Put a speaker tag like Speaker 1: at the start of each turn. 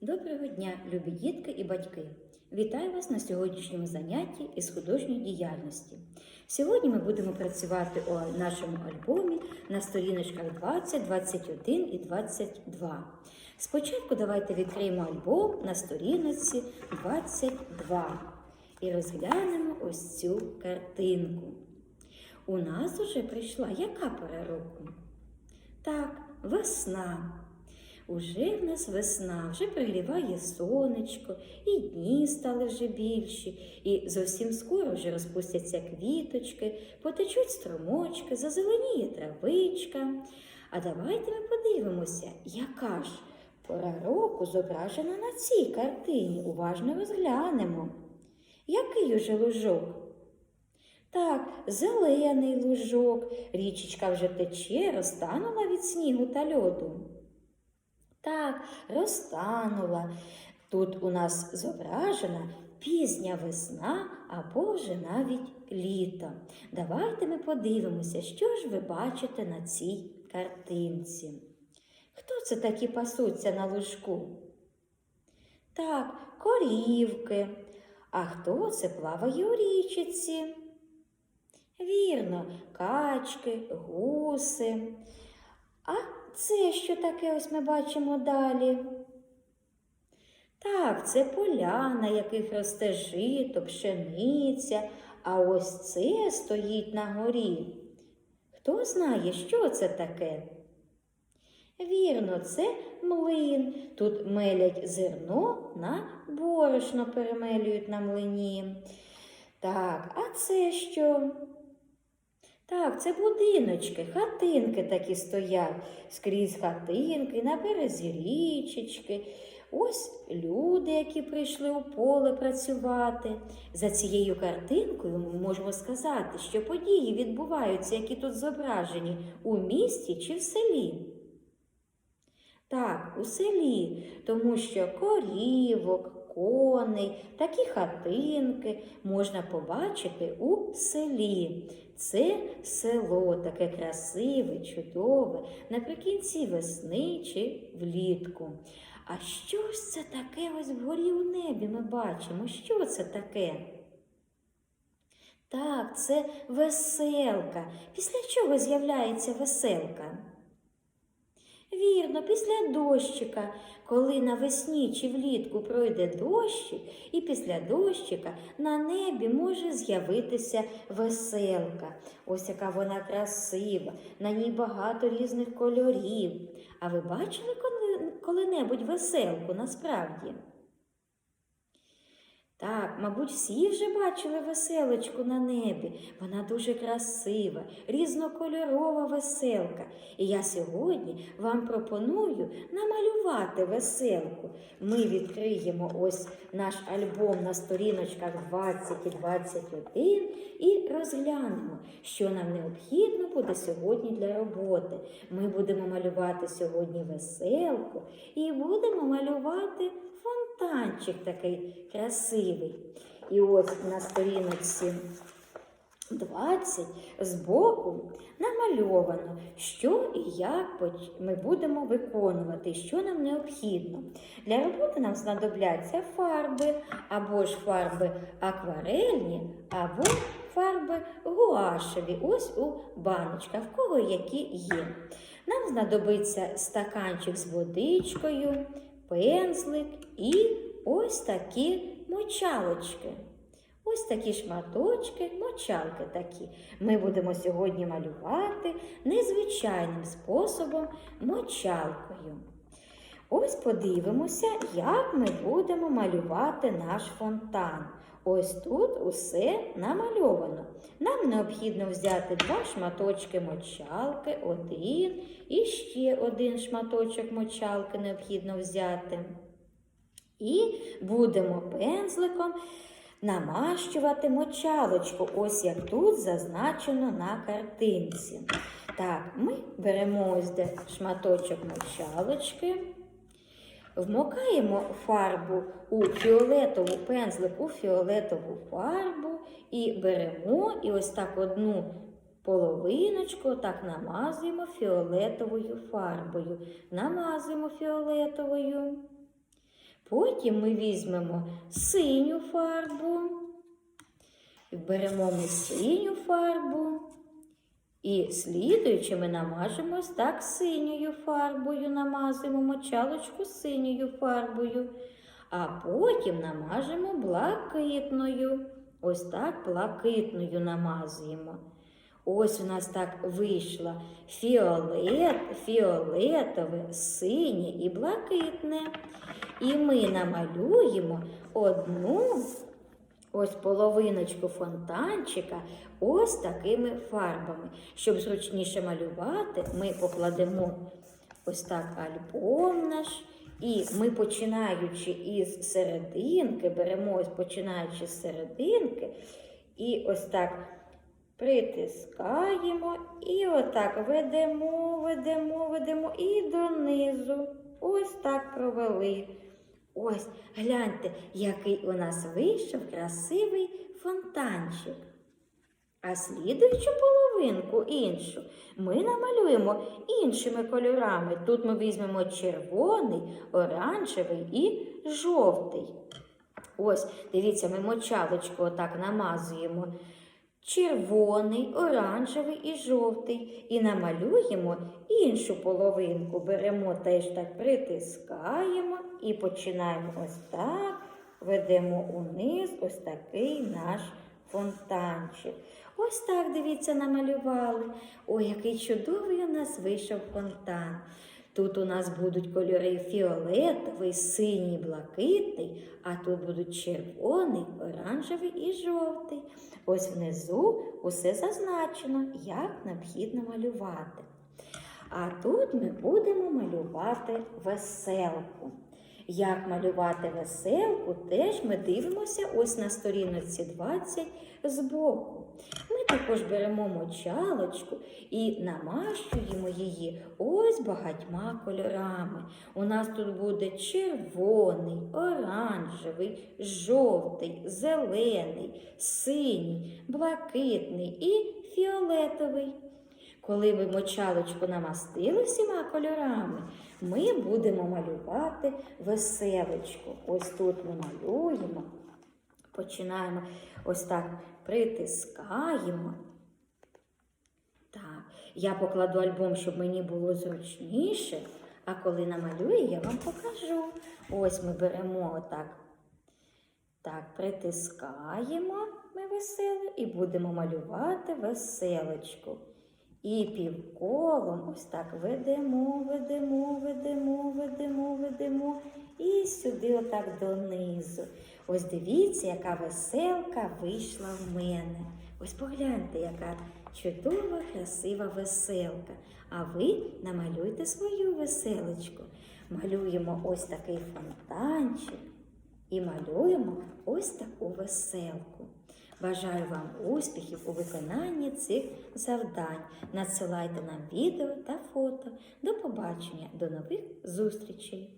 Speaker 1: Доброго дня, любі дітки і батьки! Вітаю вас на сьогоднішньому занятті із художньої діяльності. Сьогодні ми будемо працювати у нашому альбомі на сторіночках 20, 21 і 22. Спочатку давайте відкриємо альбом на сторіночці 22 і розглянемо ось цю картинку. У нас уже прийшла яка пора року? Так, весна. Уже в нас весна, вже пригріває сонечко, і дні стали вже більші, і зовсім скоро вже розпустяться квіточки, потечуть струмочки, зазеленіє травичка. А давайте ми подивимося, яка ж пора року зображена на цій картині. Уважно розглянемо. Який уже лужок? Так, зелений лужок, річечка вже тече, розтанула від снігу та льоду. Так, розтанула. Тут у нас зображена пізня весна або вже навіть літо. Давайте ми подивимося, що ж ви бачите на цій картинці. Хто це такі пасуться на лужку? Так, корівки. А хто це плаває у річиці? Вірно, качки, гуси. А це що таке ось ми бачимо далі? Так, це поля, на яких росте жито, пшениця, а ось це стоїть на горі. Хто знає, що це таке? Вірно, це млин. Тут мелять зерно на борошно перемелюють на млині. Так, а це що? Так, це будиночки, хатинки такі стоять, скрізь хатинки, на березі річечки. Ось люди, які прийшли у поле працювати. За цією картинкою ми можемо сказати, що події відбуваються, які тут зображені, у місті чи в селі. Так, у селі, тому що корівок, коней, такі хатинки можна побачити у селі. Це село таке красиве, чудове, наприкінці весни чи влітку. А що ж це таке ось вгорі у небі ми бачимо? Що це таке? Так, це веселка. Після чого з'являється веселка? Вірно, після дощика, коли навесні чи влітку пройде дощик, і після дощика на небі може з'явитися веселка. Ось яка вона красива, на ній багато різних кольорів. А ви бачили коли- коли-небудь веселку насправді? Так, мабуть, всі вже бачили веселочку на небі. Вона дуже красива, різнокольорова веселка. І я сьогодні вам пропоную намалювати веселку. Ми відкриємо ось наш альбом на сторіночках 20 і 21 і розглянемо, що нам необхідно буде сьогодні для роботи. Ми будемо малювати сьогодні веселку і будемо малювати фонтанчик такий красивий. І ось на сторіночці 20 збоку намальовано, що і як ми будемо виконувати, що нам необхідно. Для роботи нам знадобляться фарби, або ж фарби акварельні, або фарби гуашеві. Ось у баночках, в кого які є. Нам знадобиться стаканчик з водичкою, пензлик і ось такі мочалочки. Ось такі шматочки, мочалки такі. Ми будемо сьогодні малювати незвичайним способом мочалкою. Ось подивимося, як ми будемо малювати наш фонтан. Ось тут усе намальовано. Нам необхідно взяти два шматочки мочалки, один і ще один шматочок мочалки необхідно взяти. І будемо пензликом намащувати мочалочку, ось як тут зазначено на картинці. Так, ми беремо ось де шматочок мочалочки, вмокаємо фарбу у фіолетову пензлик у фіолетову фарбу і беремо і ось так одну половиночку так намазуємо фіолетовою фарбою. Намазуємо фіолетовою. Потім ми візьмемо синю фарбу. Беремо ми синю фарбу. І слідуючи ми намажемо ось так синьою фарбою, намазуємо мочалочку синьою фарбою, а потім намажемо блакитною. Ось так блакитною намазуємо. Ось у нас так вийшло фіолет, фіолетове, синє і блакитне. І ми намалюємо одну ось половиночку фонтанчика ось такими фарбами. Щоб зручніше малювати, ми покладемо ось так альбом наш. І ми, починаючи із серединки, беремо ось починаючи з серединки, і ось так притискаємо, і отак ведемо, ведемо, ведемо і донизу. Ось так провели. Ось, гляньте, який у нас вийшов красивий фонтанчик. А слідуючу половинку іншу ми намалюємо іншими кольорами. Тут ми візьмемо червоний, оранжевий і жовтий. Ось, дивіться, ми мочалочку отак намазуємо. Червоний, оранжевий і жовтий. І намалюємо іншу половинку. Беремо теж так притискаємо і починаємо ось так, ведемо униз ось такий наш фонтанчик. Ось так, дивіться, намалювали. Ой, який чудовий у нас вийшов фонтан. Тут у нас будуть кольори фіолетовий, синій, блакитний, а тут будуть червоний, оранжевий і жовтий. Ось внизу усе зазначено, як необхідно малювати. А тут ми будемо малювати веселку. Як малювати веселку, теж ми дивимося ось на сторіночці 20 збоку. Ми також беремо мочалочку і намащуємо її ось багатьма кольорами. У нас тут буде червоний, оранжевий, жовтий, зелений, синій, блакитний і фіолетовий. Коли ви мочалочку намастили всіма кольорами, ми будемо малювати веселочку. Ось тут ми малюємо. Починаємо ось так притискаємо. Так, я покладу альбом, щоб мені було зручніше. А коли намалюю, я вам покажу. Ось ми беремо отак. Так, притискаємо ми веселе і будемо малювати веселочку. І півколом ось так ведемо, ведемо, ведемо, ведемо, ведемо. І сюди отак донизу. Ось дивіться, яка веселка вийшла в мене. Ось погляньте, яка чудова, красива веселка. А ви намалюйте свою веселочку. Малюємо ось такий фонтанчик і малюємо ось таку веселку. Бажаю вам успіхів у виконанні цих завдань. Надсилайте нам відео та фото. До побачення, до нових зустрічей!